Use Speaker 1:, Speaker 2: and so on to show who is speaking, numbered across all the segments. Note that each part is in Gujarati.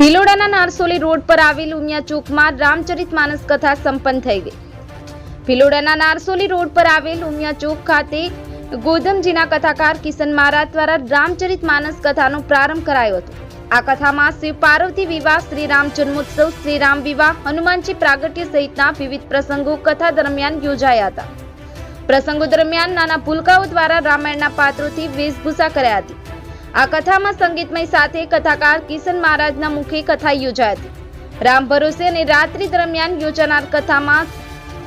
Speaker 1: ભિલોડાના નારસોલી રોડ પર આવેલ ઉમિયા ચોકમાં રામચરિત માનસ કથા સંપન્ન થઈ ગઈ. ભિલોડાના નારસોલી રોડ પર આવેલ ઉમિયા ચોક ખાતે ગોધમજીના કથાકાર કિશન મહારાજ દ્વારા રામચરિત માનસ કથાનો પ્રારંભ કરાયો હતો. આ કથામાં શિવ પાર્વતી વિવાહ, શ્રી રામ જન્મોત્સવ, શ્રી રામ વિવાહ, હનુમાનજી પ્રાગટ્ય સહિતના વિવિધ પ્રસંગો કથા દરમિયાન યોજાયા હતા. પ્રસંગો દરમિયાન નાના ભૂલકાઓ દ્વારા રામાયણના પાત્રોથી વેશભૂષા કર્યા હતી. આ કથામાં સંગીતમય સાથે કથાકાર કિશન મહારાજના મુખે કથા યોજાઈ હતી. રામ ભરોસે અને રાત્રિ દરમિયાન યોજાનાર કથામાં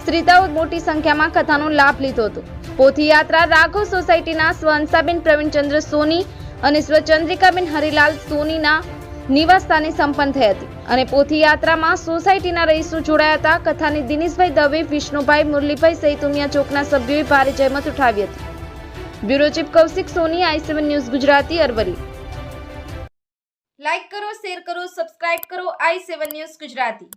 Speaker 1: શ્રીતાઓ મોટી સંખ્યામાં કથાનો લાભ લીધો હતો. પોથીયાત્રા રાઘવ સોસાયટીના સ્વંસાબેન પ્રવીણચંદ્ર સોની અને સ્વચંદ્રિકાબેન હરિલાલ સોનીના નિવાસસ્થાને સંપન્ન થઈ હતી અને પોથીયાત્રામાં સોસાયટીના રહીશો જોડાયા હતા. કથાની દિનેશભાઈ દવે, વિષ્ણુભાઈ મુરલીભાઈ સહિત ઉમિયા ચોકના સભ્યોએ ભારે જહેમત ઉઠાવી હતી. Bureau chief Kaushik Soni I seven news Gujarati અરવરી like કરો, શેર કરો, સબસ્ક્રાઇબ કરો આઈ સેવન ન્યૂઝ ગુજરાતી.